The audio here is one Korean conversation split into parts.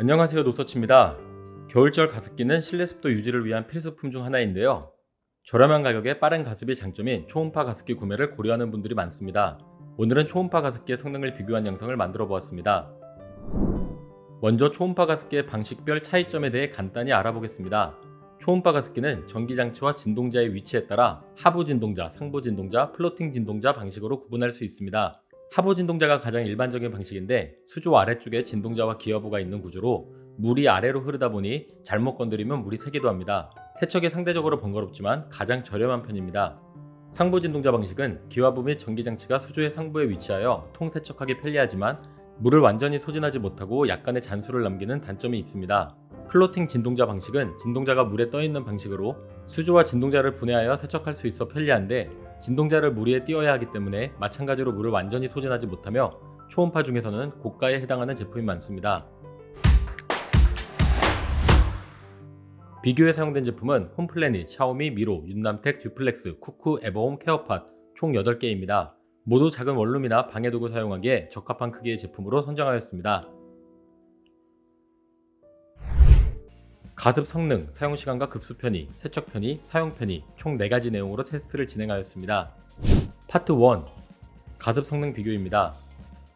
안녕하세요 노서치입니다. 겨울철 가습기는 실내 습도 유지를 위한 필수품 중 하나인데요. 저렴한 가격에 빠른 가습이 장점인 초음파 가습기 구매를 고려하는 분들이 많습니다. 오늘은 초음파 가습기의 성능을 비교한 영상을 만들어 보았습니다. 먼저 초음파 가습기의 방식별 차이점에 대해 간단히 알아보겠습니다. 초음파 가습기는 전기장치와 진동자의 위치에 따라 하부 진동자, 상부 진동자, 플로팅 진동자 방식으로 구분할 수 있습니다. 하부 진동자가 가장 일반적인 방식인데 수조 아래쪽에 진동자와 기어부가 있는 구조로 물이 아래로 흐르다 보니 잘못 건드리면 물이 새기도 합니다. 세척이 상대적으로 번거롭지만 가장 저렴한 편입니다. 상부 진동자 방식은 기화부 및 전기장치가 수조의 상부에 위치하여 통세척하기 편리하지만 물을 완전히 소진하지 못하고 약간의 잔수를 남기는 단점이 있습니다. 플로팅 진동자 방식은 진동자가 물에 떠 있는 방식으로 수조와 진동자를 분해하여 세척할 수 있어 편리한데 진동자를 물 위에 띄워야 하기 때문에 마찬가지로 물을 완전히 소진하지 못하며 초음파 중에서는 고가에 해당하는 제품이 많습니다. 비교에 사용된 제품은 홈플래닛, 샤오미, 미로, 윤남텍, 듀플렉스, 쿠쿠, 에버홈, 케어팟 총 8개입니다. 모두 작은 원룸이나 방에 두고 사용하기에 적합한 크기의 제품으로 선정하였습니다. 가습 성능, 사용 시간과 급수 편의, 세척 편의, 사용 편의 총 4가지 내용으로 테스트를 진행하였습니다. 파트 1 가습 성능 비교입니다.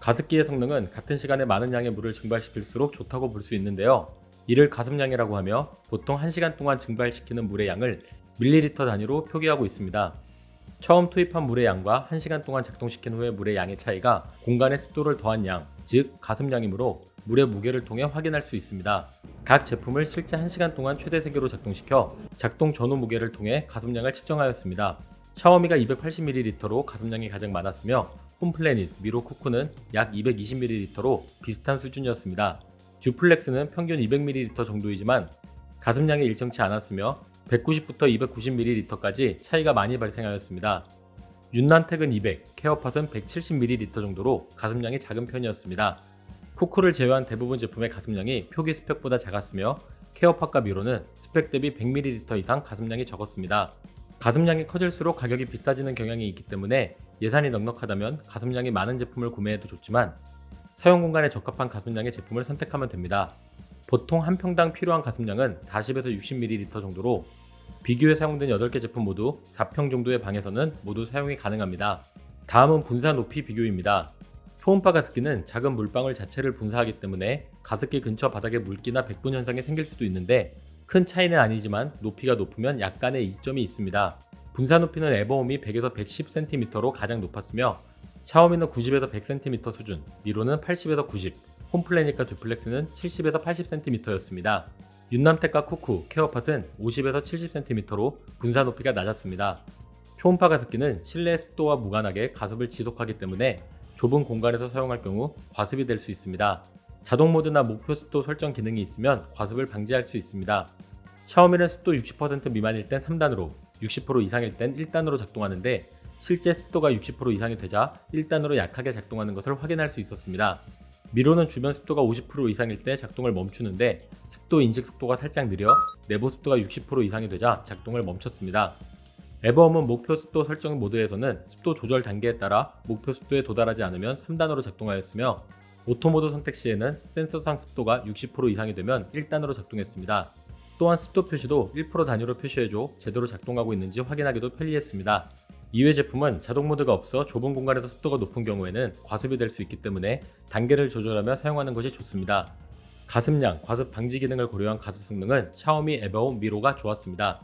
가습기의 성능은 같은 시간에 많은 양의 물을 증발시킬수록 좋다고 볼 수 있는데요. 이를 가습량이라고 하며 보통 1시간 동안 증발시키는 물의 양을 밀리리터 단위로 표기하고 있습니다. 처음 투입한 물의 양과 1시간 동안 작동시킨 후의 물의 양의 차이가 공간의 습도를 더한 양, 즉 가습량이므로 물의 무게를 통해 확인할 수 있습니다. 각 제품을 실제 1시간 동안 최대 세계로 작동시켜 작동 전후 무게를 통해 가습량을 측정하였습니다. 샤오미가 280ml로 가습량이 가장 많았으며 홈플래닛, 미로 쿠쿠는 약 220ml로 비슷한 수준이었습니다. 듀플렉스는 평균 200ml 정도이지만 가습량이 일정치 않았으며 190부터 290ml까지 차이가 많이 발생하였습니다. 윤난텍은 200, 케어팟은 170ml 정도로 가습량이 작은 편이었습니다. 쿠쿠를 제외한 대부분 제품의 가습량이 표기 스펙보다 작았으며 케어팟과 미로는 스펙 대비 100ml 이상 가습량이 적었습니다. 가습량이 커질수록 가격이 비싸지는 경향이 있기 때문에 예산이 넉넉하다면 가습량이 많은 제품을 구매해도 좋지만 사용 공간에 적합한 가습량의 제품을 선택하면 됩니다. 보통 한 평당 필요한 가습량은 40에서 60ml 정도로 비교에 사용된 8개 제품 모두 4평 정도의 방에서는 모두 사용이 가능합니다. 다음은 분사 높이 비교입니다. 초음파 가습기는 작은 물방울 자체를 분사하기 때문에 가습기 근처 바닥에 물기나 백분 현상이 생길 수도 있는데 큰 차이는 아니지만 높이가 높으면 약간의 이점이 있습니다. 분사 높이는 에버홈이 100에서 110cm로 가장 높았으며 샤오미는 90에서 100cm 수준, 미로는 80에서 90, 홈플래닛과 듀플렉스는 70에서 80cm였습니다. 윤남텍과 쿠쿠, 케어팟은 50에서 70cm로 분사 높이가 낮았습니다. 초음파 가습기는 실내 습도와 무관하게 가습을 지속하기 때문에 좁은 공간에서 사용할 경우 과습이 될 수 있습니다. 자동 모드나 목표 습도 설정 기능이 있으면 과습을 방지할 수 있습니다. 샤오미는 습도 60% 미만일 땐 3단으로, 60% 이상일 땐 1단으로 작동하는데 실제 습도가 60% 이상이 되자 1단으로 약하게 작동하는 것을 확인할 수 있었습니다. 미로는 주변 습도가 50% 이상일 때 작동을 멈추는데 습도 인식 속도가 살짝 느려 내부 습도가 60% 이상이 되자 작동을 멈췄습니다. 에버홈은 목표 습도 설정 모드에서는 습도 조절 단계에 따라 목표 습도에 도달하지 않으면 3단으로 작동하였으며 오토 모드 선택 시에는 센서상 습도가 60% 이상이 되면 1단으로 작동했습니다. 또한 습도 표시도 1% 단위로 표시해줘 제대로 작동하고 있는지 확인하기도 편리했습니다. 이외 제품은 자동 모드가 없어 좁은 공간에서 습도가 높은 경우에는 과습이 될 수 있기 때문에 단계를 조절하며 사용하는 것이 좋습니다. 가습량, 과습 방지 기능을 고려한 가습 성능은 샤오미 에버홈 미로가 좋았습니다.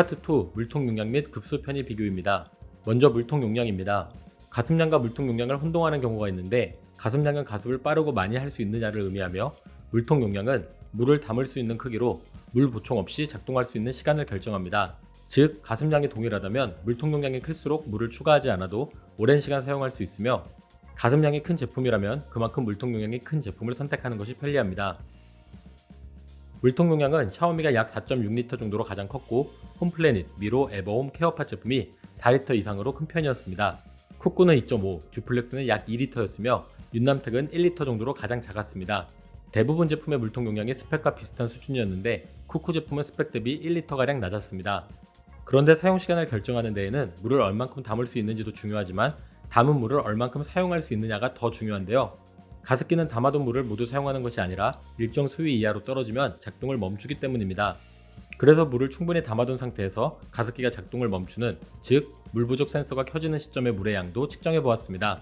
파트 2 물통 용량 및 급수 편의 비교입니다. 먼저 물통 용량입니다. 가습량과 물통 용량을 혼동하는 경우가 있는데 가습량은 가습을 빠르고 많이 할 수 있느냐를 의미하며 물통 용량은 물을 담을 수 있는 크기로 물 보충 없이 작동할 수 있는 시간을 결정합니다. 즉 가습량이 동일하다면 물통 용량이 클수록 물을 추가하지 않아도 오랜 시간 사용할 수 있으며 가습량이 큰 제품이라면 그만큼 물통 용량이 큰 제품을 선택하는 것이 편리합니다. 물통 용량은 샤오미가 약 4.6리터 정도로 가장 컸고 홈플래닛, 미로, 에버홈, 케어팟 제품이 4리터 이상으로 큰 편이었습니다. 쿠쿠는 2.5, 듀플렉스는 약 2리터였으며 윤남텍은 1리터 정도로 가장 작았습니다. 대부분 제품의 물통 용량이 스펙과 비슷한 수준이었는데 쿠쿠 제품은 스펙 대비 1리터가량 낮았습니다. 그런데 사용 시간을 결정하는 데에는 물을 얼만큼 담을 수 있는지도 중요하지만 담은 물을 얼만큼 사용할 수 있느냐가 더 중요한데요. 가습기는 담아둔 물을 모두 사용하는 것이 아니라 일정 수위 이하로 떨어지면 작동을 멈추기 때문입니다. 그래서 물을 충분히 담아둔 상태에서 가습기가 작동을 멈추는 즉 물 부족 센서가 켜지는 시점의 물의 양도 측정해 보았습니다.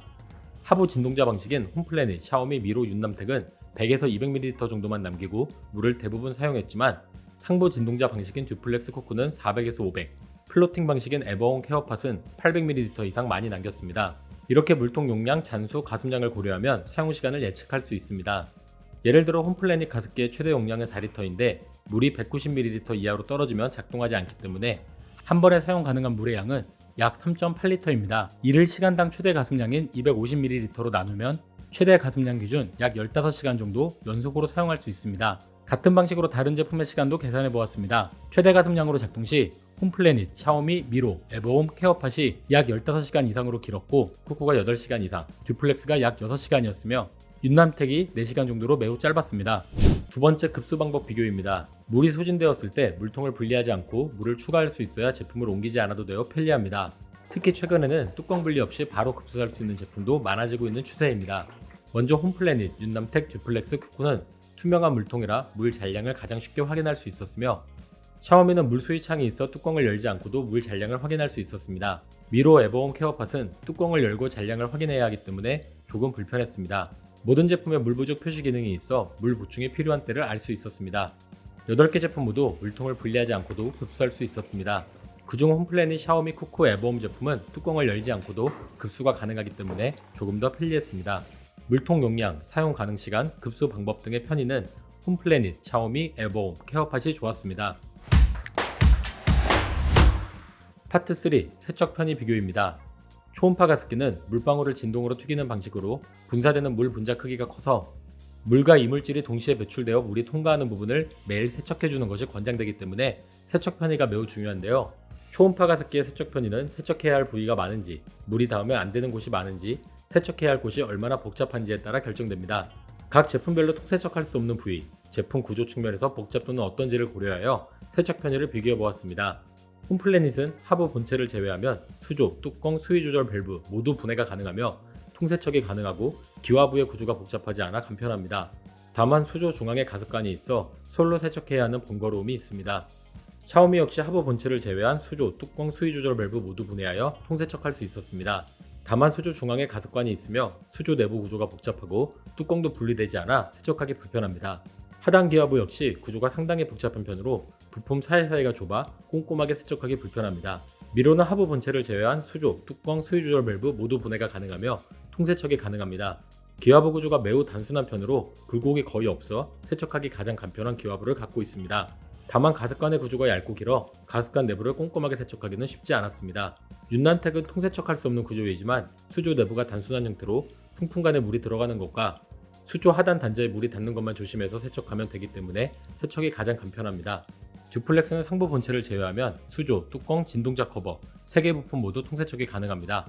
하부 진동자 방식인 홈플래닛, 샤오미, 미로, 윤남택은 100에서 200ml 정도만 남기고 물을 대부분 사용했지만 상부 진동자 방식인 듀플렉스 코쿠는 400에서 500, 플로팅 방식인 에버온 케어팟은 800ml 이상 많이 남겼습니다. 이렇게 물통 용량, 잔수, 가습량을 고려하면 사용 시간을 예측할 수 있습니다. 예를 들어 홈플래닛 가습기의 최대 용량은 4리터인데 물이 190ml 이하로 떨어지면 작동하지 않기 때문에 한 번에 사용 가능한 물의 양은 약 3.8리터입니다. 이를 시간당 최대 가습량인 250ml로 나누면 최대 가습량 기준 약 15시간 정도 연속으로 사용할 수 있습니다. 같은 방식으로 다른 제품의 시간도 계산해 보았습니다. 최대 가습량으로 작동 시 홈플래닛, 샤오미, 미로, 에버홈, 케어팟이 약 15시간 이상으로 길었고 쿠쿠가 8시간 이상, 듀플렉스가 약 6시간이었으며 윤남택이 4시간 정도로 매우 짧았습니다. 두 번째 급수 방법 비교입니다. 물이 소진되었을 때 물통을 분리하지 않고 물을 추가할 수 있어야 제품을 옮기지 않아도 되어 편리합니다. 특히 최근에는 뚜껑 분리 없이 바로 급수할 수 있는 제품도 많아지고 있는 추세입니다. 먼저 홈플래닛, 윤남택, 듀플렉스, 쿠쿠는 투명한 물통이라 물 잔량을 가장 쉽게 확인할 수 있었으며 샤오미는 물 수위 창이 있어 뚜껑을 열지 않고도 물 잔량을 확인할 수 있었습니다. 미로 에버홈 케어팟은 뚜껑을 열고 잔량을 확인해야 하기 때문에 조금 불편했습니다. 모든 제품에 물 부족 표시 기능이 있어 물 보충이 필요한 때를 알 수 있었습니다. 8개 제품 모두 물통을 분리하지 않고도 급수할 수 있었습니다. 그중 홈플래닛 샤오미 쿠쿠 에버홈 제품은 뚜껑을 열지 않고도 급수가 가능하기 때문에 조금 더 편리했습니다. 물통 용량, 사용 가능 시간, 급수 방법 등의 편의는 홈플래닛, 샤오미, 에버홈, 케어팟이 좋았습니다. 파트 3 세척 편의 비교입니다. 초음파 가습기는 물방울을 진동으로 튀기는 방식으로 분사되는 물 분자 크기가 커서 물과 이물질이 동시에 배출되어 물이 통과하는 부분을 매일 세척해 주는 것이 권장되기 때문에 세척 편의가 매우 중요한데요. 초음파 가습기의 세척 편의는 세척해야 할 부위가 많은지, 물이 닿으면 안 되는 곳이 많은지, 세척해야 할 곳이 얼마나 복잡한지에 따라 결정됩니다. 각 제품별로 통세척할 수 없는 부위, 제품 구조 측면에서 복잡도는 어떤지를 고려하여 세척 편의를 비교해 보았습니다. 홈플래닛은 하부 본체를 제외하면 수조, 뚜껑, 수위 조절 밸브 모두 분해가 가능하며 통세척이 가능하고 기화부의 구조가 복잡하지 않아 간편합니다. 다만 수조 중앙에 가습관이 있어 솔로 세척해야 하는 번거로움이 있습니다. 샤오미 역시 하부 본체를 제외한 수조, 뚜껑, 수위 조절 밸브 모두 분해하여 통세척할 수 있었습니다. 다만 수조 중앙에 가습관이 있으며 수조 내부 구조가 복잡하고 뚜껑도 분리되지 않아 세척하기 불편합니다. 하단 기화부 역시 구조가 상당히 복잡한 편으로 부품 사이사이가 좁아 꼼꼼하게 세척하기 불편합니다. 미로는 하부 본체를 제외한 수조, 뚜껑, 수위 조절 밸브 모두 분해가 가능하며 통세척이 가능합니다. 기화부 구조가 매우 단순한 편으로 굴곡이 거의 없어 세척하기 가장 간편한 기화부를 갖고 있습니다. 다만 가습관의 구조가 얇고 길어 가습관 내부를 꼼꼼하게 세척하기는 쉽지 않았습니다. 윤난택은 통세척할 수 없는 구조이지만 수조 내부가 단순한 형태로 송풍간에 물이 들어가는 것과 수조 하단 단자에 물이 닿는 것만 조심해서 세척하면 되기 때문에 세척이 가장 간편합니다. 듀플렉스는 상부 본체를 제외하면 수조, 뚜껑, 진동자 커버, 3개 부품 모두 통세척이 가능합니다.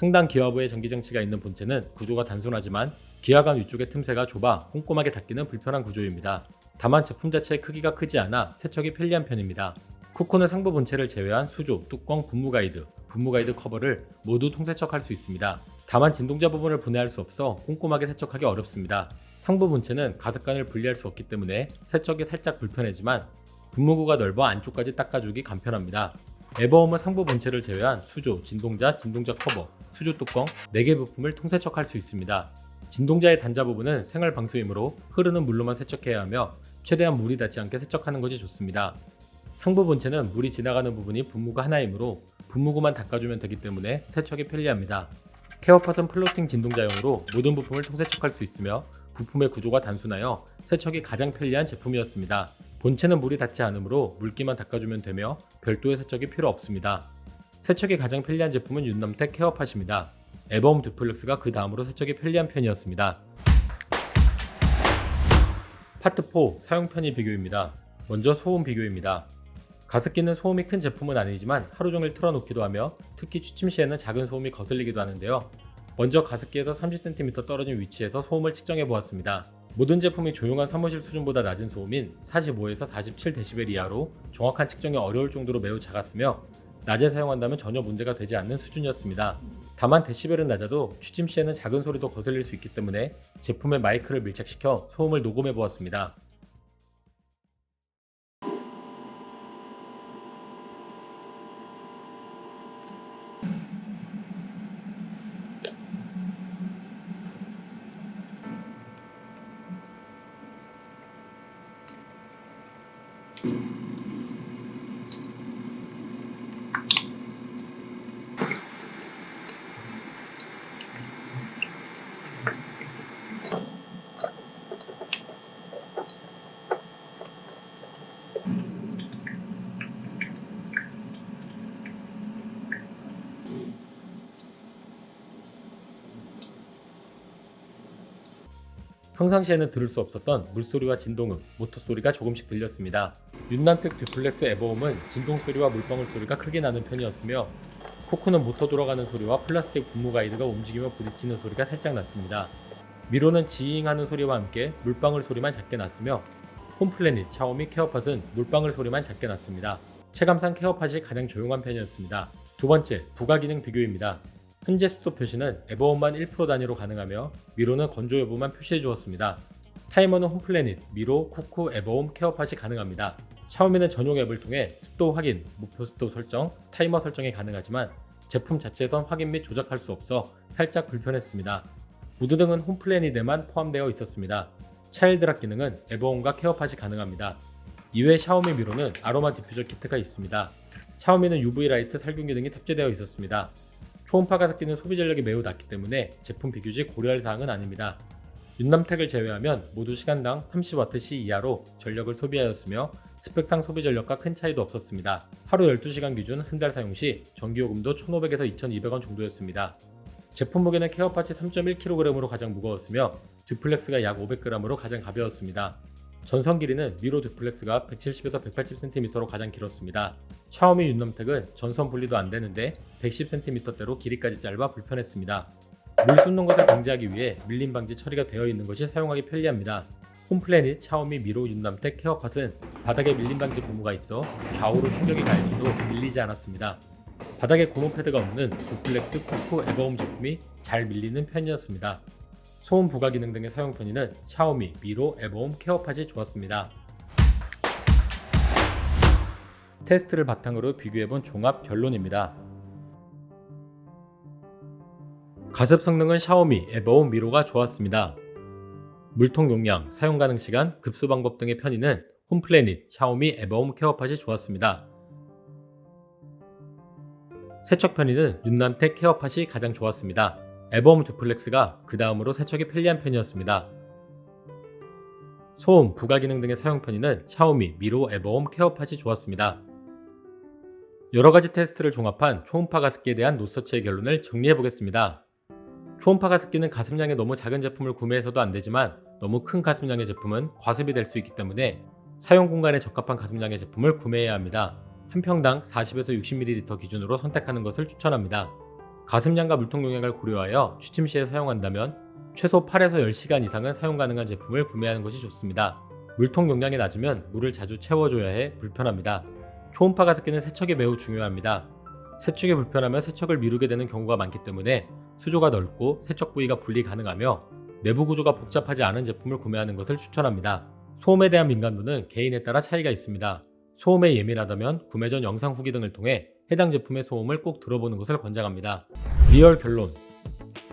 상단 기화부에 전기장치가 있는 본체는 구조가 단순하지만 기화관 위쪽의 틈새가 좁아 꼼꼼하게 닫기는 불편한 구조입니다. 다만 제품 자체의 크기가 크지 않아 세척이 편리한 편입니다. 쿠코는 상부 본체를 제외한 수조, 뚜껑, 분무 가이드, 분무 가이드 커버를 모두 통세척할 수 있습니다. 다만 진동자 부분을 분해할 수 없어 꼼꼼하게 세척하기 어렵습니다. 상부 본체는 가습관을 분리할 수 없기 때문에 세척이 살짝 불편하지만 분무구가 넓어 안쪽까지 닦아주기 간편합니다. 에버홈은 상부 본체를 제외한 수조, 진동자, 진동자 커버, 수조 뚜껑 4개 부품을 통세 척할 수 있습니다. 진동자의 단자 부분은 생활 방수이므로 흐르는 물로만 세척해야 하며 최대한 물이 닿지 않게 세척하는 것이 좋습니다. 상부 본체는 물이 지나가는 부분이 분무구 하나이므로 분무구만 닦아주면 되기 때문에 세척이 편리합니다. 케어팟은 플로팅 진동자용으로 모든 부품을 통세척할 수 있으며 부품의 구조가 단순하여 세척이 가장 편리한 제품이었습니다. 본체는 물이 닿지 않으므로 물기만 닦아주면 되며 별도의 세척이 필요 없습니다. 세척이 가장 편리한 제품은 윤남택 케어팟입니다. 에버홈 듀플렉스가 그 다음으로 세척이 편리한 편이었습니다. 파트 4 사용 편의 비교입니다. 먼저 소음 비교입니다. 가습기는 소음이 큰 제품은 아니지만 하루 종일 틀어놓기도 하며 특히 취침 시에는 작은 소음이 거슬리기도 하는데요. 먼저 가습기에서 30cm 떨어진 위치에서 소음을 측정해 보았습니다. 모든 제품이 조용한 사무실 수준보다 낮은 소음인 45에서 47dB 이하로 정확한 측정이 어려울 정도로 매우 작았으며 낮에 사용한다면 전혀 문제가 되지 않는 수준이었습니다. 다만 데시벨은 낮아도 취침 시에는 작은 소리도 거슬릴 수 있기 때문에 제품에 마이크를 밀착시켜 소음을 녹음해 보았습니다. 평상시에는 들을 수 없었던 물소리와 진동음, 모터 소리가 조금씩 들렸습니다. 윤남택 듀플렉스 에버홈은 진동 소리와 물방울 소리가 크게 나는 편이었으며 코쿠는 모터 돌아가는 소리와 플라스틱 분무 가이드가 움직이며 부딪히는 소리가 살짝 났습니다. 미로는 지잉하는 소리와 함께 물방울 소리만 작게 났으며 홈플래닛, 샤오미 케어팟은 물방울 소리만 작게 났습니다. 체감상 케어팟이 가장 조용한 편이었습니다. 두 번째, 부가 기능 비교입니다. 현재 습도 표시는 에버홈만 1% 단위로 가능하며 미로는 건조 여부만 표시해 주었습니다. 타이머는 홈플래닛, 미로, 쿠쿠, 에버홈, 케어팟이 가능합니다. 샤오미는 전용 앱을 통해 습도 확인, 목표 습도 설정, 타이머 설정이 가능하지만 제품 자체에선 확인 및 조작할 수 없어 살짝 불편했습니다. 무드 등은 홈플래닛에만 포함되어 있었습니다. 차일드락 기능은 에버홈과 케어팟이 가능합니다. 이외 샤오미 미로는 아로마 디퓨저 키트가 있습니다. 샤오미는 UV 라이트 살균 기능이 탑재되어 있었습니다. 초음파가 섞이는 소비 전력이 매우 낮기 때문에 제품 비교 시 고려할 사항은 아닙니다. 윤남택을 제외하면 모두 시간당 30Wh 이하로 전력을 소비하였으며 스펙상 소비 전력과 큰 차이도 없었습니다. 하루 12시간 기준 한 달 사용 시 전기요금도 1,500에서 2,200원 정도였습니다. 제품 무게는 케어팟이 3.1kg으로 가장 무거웠으며 듀플렉스가 약 500g으로 가장 가벼웠습니다. 전선 길이는 미로 듀플렉스가 170에서 180cm로 가장 길었습니다. 샤오미 윤남택은 전선 분리도 안 되는데 110cm대로 길이까지 짧아 불편했습니다. 물 쏟는 것을 방지하기 위해 밀림 방지 처리가 되어 있는 것이 사용하기 편리합니다. 홈플래닛, 샤오미 미로 윤남택 케어팟은 바닥에 밀림 방지 고무가 있어 좌우로 충격이 가해져도 밀리지 않았습니다. 바닥에 고무 패드가 없는 듀플렉스 쿠쿠 에버홈 제품이 잘 밀리는 편이었습니다. 소음 부가 기능 등의 사용 편의는 샤오미, 미로, 에버홈 케어팟이 좋았습니다. 테스트를 바탕으로 비교해본 종합 결론입니다. 가습 성능은 샤오미, 에버홈, 미로가 좋았습니다. 물통 용량, 사용 가능 시간, 급수 방법 등의 편의는 홈플래닛, 샤오미, 에버홈 케어팟이 좋았습니다. 세척 편의는 윤남텍 케어팟이 가장 좋았습니다. 에버홈 두플렉스가 그 다음으로 세척이 편리한 편이었습니다. 소음, 부가 기능 등의 사용 편의는 샤오미, 미로, 에버홈 케어팟이 좋았습니다. 여러 가지 테스트를 종합한 초음파 가습기에 대한 노서치의 결론을 정리해 보겠습니다. 초음파 가습기는 가습량이 너무 작은 제품을 구매해서도 안 되지만 너무 큰 가습량의 제품은 과습이 될 수 있기 때문에 사용 공간에 적합한 가습량의 제품을 구매해야 합니다. 한 평당 40에서 60ml 기준으로 선택하는 것을 추천합니다. 가습량과 물통 용량을 고려하여 취침 시에 사용한다면 최소 8에서 10시간 이상은 사용 가능한 제품을 구매하는 것이 좋습니다. 물통 용량이 낮으면 물을 자주 채워줘야 해 불편합니다. 초음파 가습기는 세척이 매우 중요합니다. 세척이 불편하면 세척을 미루게 되는 경우가 많기 때문에 수조가 넓고 세척 부위가 분리 가능하며 내부 구조가 복잡하지 않은 제품을 구매하는 것을 추천합니다. 소음에 대한 민감도는 개인에 따라 차이가 있습니다. 소음에 예민하다면 구매 전 영상 후기 등을 통해 해당 제품의 소음을 꼭 들어보는 것을 권장합니다. 리얼 결론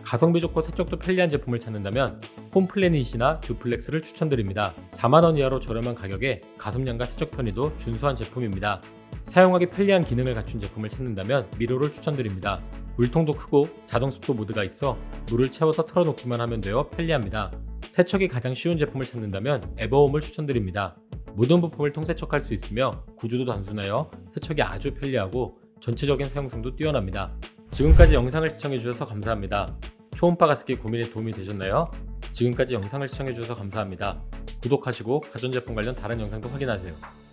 가성비 좋고 세척도 편리한 제품을 찾는다면 홈플래닛이나 듀플렉스를 추천드립니다. 4만원 이하로 저렴한 가격에 가습량과 세척 편의도 준수한 제품입니다. 사용하기 편리한 기능을 갖춘 제품을 찾는다면 미로를 추천드립니다. 물통도 크고 자동 습도 모드가 있어 물을 채워서 틀어놓기만 하면 되어 편리합니다. 세척이 가장 쉬운 제품을 찾는다면 에버홈을 추천드립니다. 모든 부품을 통세척할 수 있으며 구조도 단순하여 세척이 아주 편리하고 전체적인 사용성도 뛰어납니다. 지금까지 영상을 시청해주셔서 감사합니다. 초음파 가습기 고민에 도움이 되셨나요? 지금까지 영상을 시청해주셔서 감사합니다. 구독하시고 가전제품 관련 다른 영상도 확인하세요.